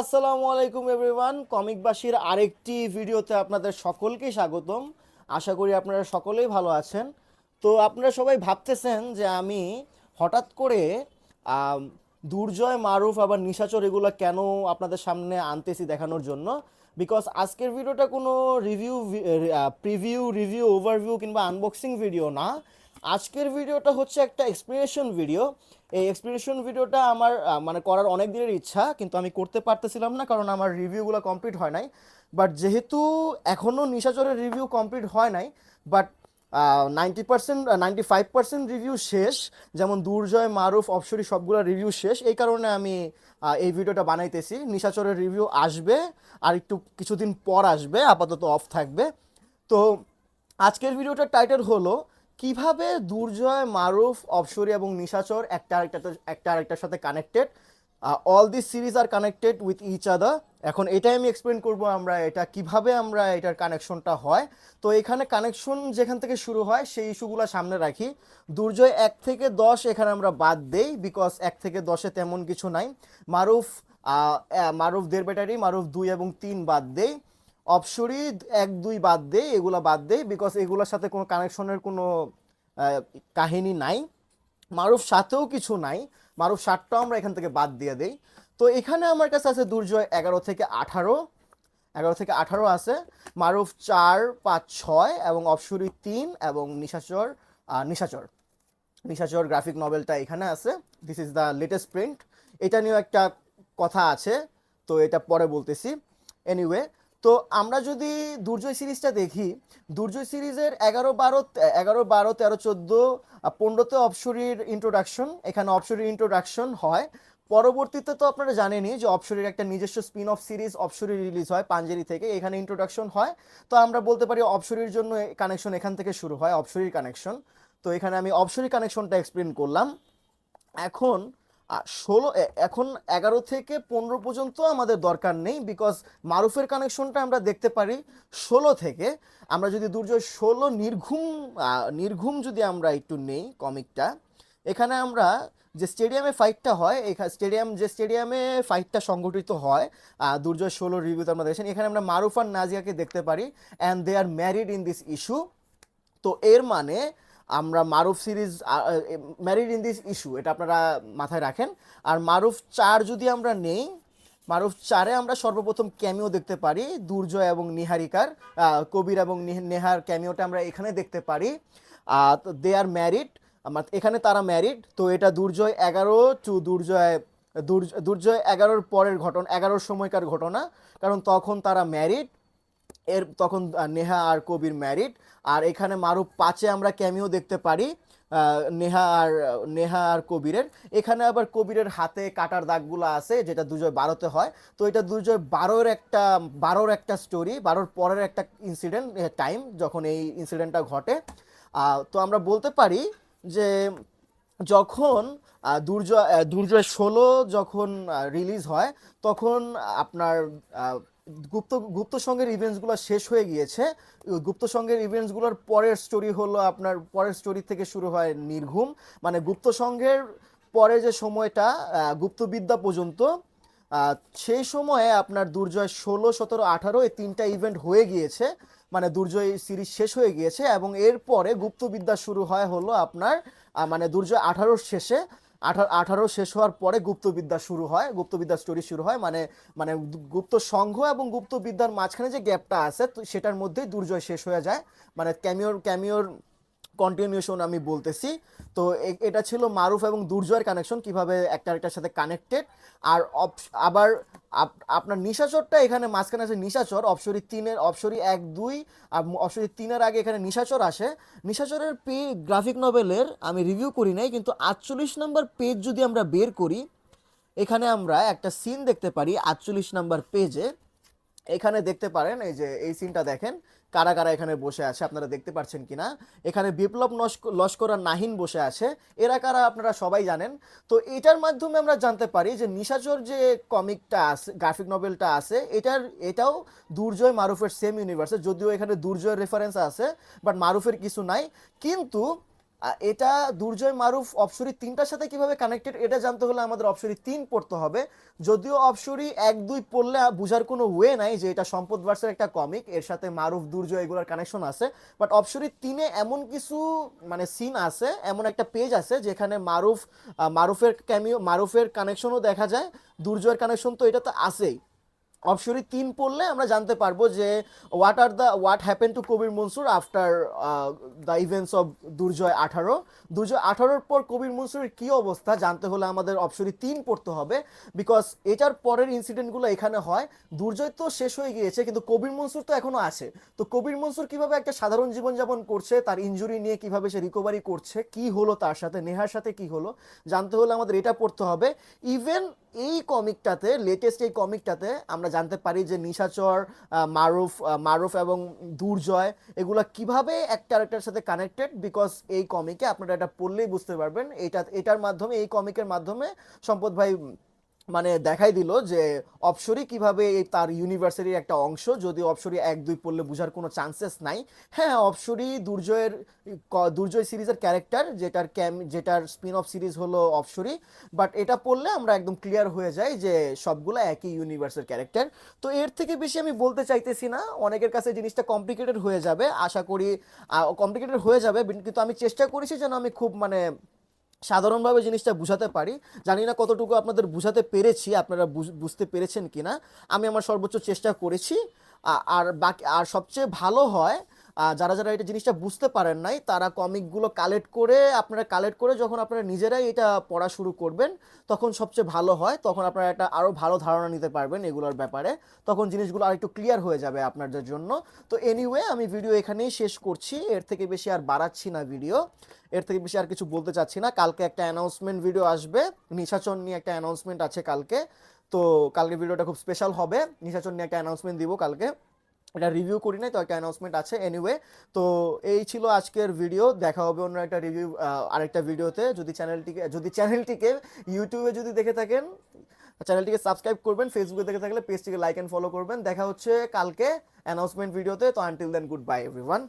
আসসালামু আলাইকুম এভরিওয়ান। কমিকবাসীর আরেকটি ভিডিওতে আপনাদের সকলকে স্বাগতম। আশা করি আপনারা সকলেই ভালো আছেন। তো আপনারা সবাই ভাবতেছেন যে আমি হঠাৎ করে দুর্জয় মারুফ আবার নিশাচর এগুলো কেন আপনাদের সামনে আনতেছি দেখানোর জন্য? বিকজ আজকের ভিডিওটা কোনো রিভিউ প্রিভিউ রিভিউ ওভারভিউ কিংবা আনবক্সিং ভিডিও না। আজকের ভিডিওটা হচ্ছে একটা এক্সপ্লেনেশন ভিডিও এই এক্সপ্লেনেশন ভিডিওটা আমার মানে করার অনেক দিনের ইচ্ছা, কিন্তু আমি করতে পারতেছিলাম না কারণ আমার রিভিউগুলো কমপ্লিট হয় নাই। বাট যেহেতু এখনও নিশাচরের রিভিউ কমপ্লিট হয় নাই but ninety percent ninety five percent review শেষ, যেমন দুর্জয়, মারুফ, অপসরি সবগুলো রিভিউ শেষ, এই কারণে আমি এই ভিডিওটা বানাইতেছি। নিশাচরের রিভিউ আসবে, আর একটু কিছুদিন পর আসবে, আপাতত অফ থাকবে। তো আজকের ভিডিওটার টাইটেল হলো কীভাবে দুর্জয়, মারুফ অপসরি এবং নিশাচর একটা আরেকটা একটা আরেকটার সাথে কানেক্টেড অল দিস সিরিজ আর কানেক্টেড উইথ ইচ আদার এখন এটাই আমি এক্সপ্লেন করব আমরা, এটা কীভাবে আমরা এটার কানেকশনটা হয়। তো এখানে কানেকশন যেখান থেকে শুরু হয়, সেই ইস্যুগুলো সামনে রাখি। দুর্জয় এক থেকে দশ এখানে আমরা বাদ দেই বিকজ এক থেকে দশে তেমন কিছু নাই। মারুফ মারুফ দেড় ব্যাটারি মারুফ দুই এবং তিন বাদ দেই। অপসরি এক, দুই বাদ দেই, এগুলা বাদ দেই বিকজ এগুলোর সাথে কোনো কানেকশনের কোনো কাহিনী নাই। মারুফ সাথেও কিছু নাই। মারুফ সাতটাও আমরা এখান থেকে বাদ দিয়ে দেই। তো এখানে আমার কাছে আছে দুর্জয় এগারো থেকে আঠারো। এগারো থেকে আঠারো আছে। মারুফ চার, পাঁচ, ছয় এবং অপসরি তিন এবং নিশাচর নিশাচর। নিশাচর গ্রাফিক নভেলটা এখানে আছে। This is the latest print এটা নিয়েও একটা কথা আছে। তো এটা পরে বলতেছি। এনিওয়ে তো আমরা যদি দুর্জয় সিরিজটা দেখি, দুর্জয় সিরিজের এগারো বারো এগারো বারো, তেরো চোদ্দ পনেরোতে অপসরির ইন্ট্রোডাকশন এখানে অপসরির ইন্ট্রোডাকশন হয়। পরবর্তীতে তো আপনারা জানেনই যে অপসরির একটা নিজস্ব spin off series Apsori release হয় পাঞ্জেরি থেকে, এখানে ইন্ট্রোডাকশন হয়। তো আমরা বলতে পারি অপসরির জন্য কানেকশন এখান থেকে শুরু হয়, অপসরির কানেকশন তো এখানে আমি অপসরি কানেকশনটা এক্সপ্লেন করলাম। এখন ষোলো এখন এগারো থেকে পনেরো পর্যন্ত আমাদের দরকার নেই বিকজ মারুফের কানেকশনটা আমরা দেখতে পারি ষোলো থেকে। আমরা যদি দুর্জয় ষোলো নির্ঘুম নির্ঘুম যদি আমরা একটু নেই কমিকটা এখানে আমরা যে স্টেডিয়ামে ফাইটটা হয় এখানে স্টেডিয়াম যে স্টেডিয়ামে ফাইটটা সংগঠিত হয় দুর্জয় ষোলো রিভিউতে আমরা দেখেছেন এখানে আমরা মারুফ আর নাজিয়াকে দেখতে পারি and they are married in this issue তো এর মানে আমরা Maruf series married in this issue এটা আপনারা মাথায় রাখেন। আর মারুফ চার যদি আমরা নেই, মারুফ চারে আমরা সর্বপ্রথম ক্যামিও দেখতে পারি, দুর্জয় এবং নিহারিকার কবির এবং নিহ- নেহার ক্যামিওটা আমরা এখানে দেখতে পারি। দে আর ম্যারিড এখানে তারা ম্যারিড তো এটা দুর্জয় এগারো টু দুর্জয়, দুর্জ- দুর্জয় এগারোর পরের ঘটনা, এগারোর সময়কার ঘটনা, কারণ তখন তারা ম্যারিড এর তখন নেহা আর কবির ম্যারিড আর এখানে মারুফ পাঁচে আমরা ক্যামিও দেখতে পারি নেহা আর নেহা আর কবিরের। এখানে আবার কবিরের হাতে কাটার দাগগুলো আছে, যেটা দুজয় বারোতে হয়। তো এটা দুজয় বারোর একটা বারোর একটা স্টোরি বারোর পরের একটা ইনসিডেন্ট টাইম যখন এই ইনসিডেন্টটা ঘটে। তো আমরা বলতে পারি যে যখন দুর্জয় দুর্জয় ষোলো যখন রিলিজ হয়, তখন আপনার গুপ্ত গুপ্ত সঙ্গের ইভেন্টসগুলো শেষ হয়ে গিয়েছে। গুপ্ত সঙ্গের ইভেন্টসগুলোর পরের স্টোরি হলো আপনার, পরের স্টোরি থেকে শুরু হয় নির্ঘুম। মানে গুপ্ত সঙ্গের পরে যে সময়টা গুপ্তবিদ্যা পর্যন্ত সেই সময়ে আপনার দুর্জয় ষোলো, সতেরো, আঠারো এই তিনটা ইভেন্ট হয়ে গিয়েছে। মানে দুর্জয় সিরিজ শেষ হয়ে গিয়েছে এবং এরপরে গুপ্তবিদ্যা শুরু হয় হলো আপনার মানে দুর্জয় আঠারোর শেষে। আঠারো শেষ হওয়ার পরে গুপ্তবিদ্যা শুরু হয়, গুপ্তবিদ্যা স্টোরি শুরু হয় মানে মানে গুপ্ত সংঘ এবং গুপ্তবিদ্যার মাঝখানে যে গ্যাপটা আছে সেটার মধ্যেই দুর্জয় শেষ হয়ে যায়। মানে ক্যামিওর ক্যামিওর কন্টিনিউশন আমি বলতেছি। তো এটা ছিল মারুফ এবং দুর্জয়ের কানেকশন কীভাবে একটা আরেকটার সাথে কানেক্টেড আর আবার আপ- আপনার নিশাচরটা এখানে মাঝখানে আছে নিশাচর অপসরি তিনের অপসরি এক, দুই, আর অপসরি তিনের আগে এখানে নিশাচর আসে। নিশাচরের পে গ্রাফিক নভেলের আমি রিভিউ করি নাই, কিন্তু আটচল্লিশ নম্বর পেজ যদি আমরা বের করি, এখানে আমরা একটা সিন দেখতে পারি আটচল্লিশ নম্বর পেজে এখানে দেখতে পারেন, এই যে, এই সিনটা দেখেন। কারা কারা এখানে বসে আছে আপনারা দেখতে পাচ্ছেন কিনা। এখানে বিপ্লব লস্কর আর নাহিন বসে আছে। এরা কারা আপনারা সবাই জানেন। তো এটার মাধ্যমে আমরা জানতে পারি যে নিশাচর যে কমিকটা আছে, গ্রাফিক নভেলটা আছে, এটার, এটাও দুর্জয় মারুফের সেম ইউনিভার্সে যদিও এখানে দুর্জয়ের রেফারেন্স আছে বাট মারুফের কিছু নাই। কিন্তু এটা দুর্জয় মারুফ অপসরি তিনটার সাথে কীভাবে কানেক্টেড এটা জানতে হলে আমাদের অপসরি তিন পড়তে হবে। যদিও অপসরি এক দুই পড়লে বোঝার কোনো ওয়ে নাই যে এটা সম্পদ ভার্সের একটা কমিক এর সাথে মারুফ, দুর্জয় এগুলোর কানেকশন আছে। বাট অপসরি তিনে এমন কিছু মানে সিন আছে, এমন একটা পেজ আছে যেখানে মারুফ মারুফের ক্যামিও মারুফের কানেকশনও দেখা যায়, দুর্জয়ের কানেকশন তো এটা তো আছেই। অপশরি তিন পড়লে আমরা জানতে পারব যে what are the what happen to Kabir Mansur after the events of Durjoy আঠারো? দুর্জয় আঠারোর পর কবির মনসুরের কী অবস্থা জানতে হলে আমাদের অপশরি তিন পড়তে হবে বিকজ এটার পরের ইনসিডেন্টগুলো এখানে হয়। দুর্জয় তো শেষ হয়ে গিয়েছে কিন্তু কবির মনসুর তো এখনও আছে। তো কবির মনসুর কীভাবে একটা সাধারণ জীবনযাপন করছে, তার ইনজুরি নিয়ে কীভাবে সে রিকভারি করছে, কি হলো তার সাথে, নেহার সাথে কি হলো, জানতে হলে আমাদের এটা পড়তে হবে। ইভেন এই কমিকটাতে লেটেস্ট এই কমিকটাতে আমরা জানতে পারি যে নিশাচর মারুফ মারুফ এবং দুর্জয় এগুলো কীভাবে এক ক্যারেক্টার সাথে কানেক্টেড বিকজ এই কমিকে আপনারা এটা পড়লেই বুঝতে পারবেন। এটা, এটার মাধ্যমে, এই কমিকের মাধ্যমে সম্পদ ভাই মানে দেখাই দিল যে অপসরি কীভাবে তার ইউনিভার্সিটির একটা অংশ, যদি অপসরি এক, দুই পড়লে বোঝার কোনো চান্সেস নাই। হ্যাঁ অপসরি দুর্জয়ের দুর্জয় সিরিজের ক্যারেক্টার যেটার ক্যাম যেটার স্পিন অফ সিরিজ হলো অপসরি বাট এটা পড়লে আমরা একদম ক্লিয়ার হয়ে যাই যে সবগুলো একই ইউনিভার্সের ক্যারেক্টার তো এর থেকে বেশি আমি বলতে চাইতেছি না, অনেকের কাছে জিনিসটা কমপ্লিকেটেড হয়ে যাবে, আশা করি কমপ্লিকেটেড হয়ে যাবে, কিন্তু আমি চেষ্টা করেছি যেন আমি খুব মানে সাধারণভাবে জিনিসটা বুঝাতে পারি। জানি না কতটুকু আপনাদের বুঝাতে পেরেছি, আপনারা বুঝ- বুঝতে পেরেছেন কিনা। আমি আমার সর্বোচ্চ চেষ্টা করেছি। আর বাকি, আর সবচেয়ে ভালো হয় যারা যারা এটা জিনিসটা বুঝতে পারেন নাই, তারা কমিকগুলো কালেক্ট করে, আপনারা কালেক্ট করে যখন আপনারা নিজেরাই এটা পড়া শুরু করবেন, তখন সবচেয়ে ভালো হয়, তখন আপনারা একটা আরও ভালো ধারণা নিতে পারবেন এগুলোর ব্যাপারে, তখন জিনিসগুলো আরেকটু ক্লিয়ার হয়ে যাবে আপনাদের জন্য। তো এনিওয়ে আমি ভিডিও এখানেই শেষ করছি, এর থেকে বেশি আর বাড়াচ্ছি না ভিডিও এর থেকে বেশি আর কিছু বলতে চাচ্ছি না। কালকে একটা অ্যানাউন্সমেন্ট ভিডিও আসবে নিশাচন নিয়ে একটা অ্যানাউন্সমেন্ট আছে কালকে, তো কালকে ভিডিওটা খুব স্পেশাল হবে নিশাচন নিয়ে একটা অ্যানাউন্সমেন্ট দিব কালকে। এটা রিভিউ করি নাই, তো একটা অ্যানাউন্সমেন্ট আছে এনিওয়ে তো এই ছিল আজকের ভিডিও দেখা হবে অন্য একটা রিভিউ আরেকটা ভিডিওতে যদি চ্যানেলটিকে যদি চ্যানেলটিকে ইউটিউবে যদি দেখে থাকেন চ্যানেলটিকে সাবস্ক্রাইব করবেন ফেসবুকে দেখে থাকলে পেজটিকে লাইক অ্যান্ড ফলো করবেন। দেখা হচ্ছে কালকে অ্যানাউন্সমেন্ট ভিডিওতে তো until then goodbye everyone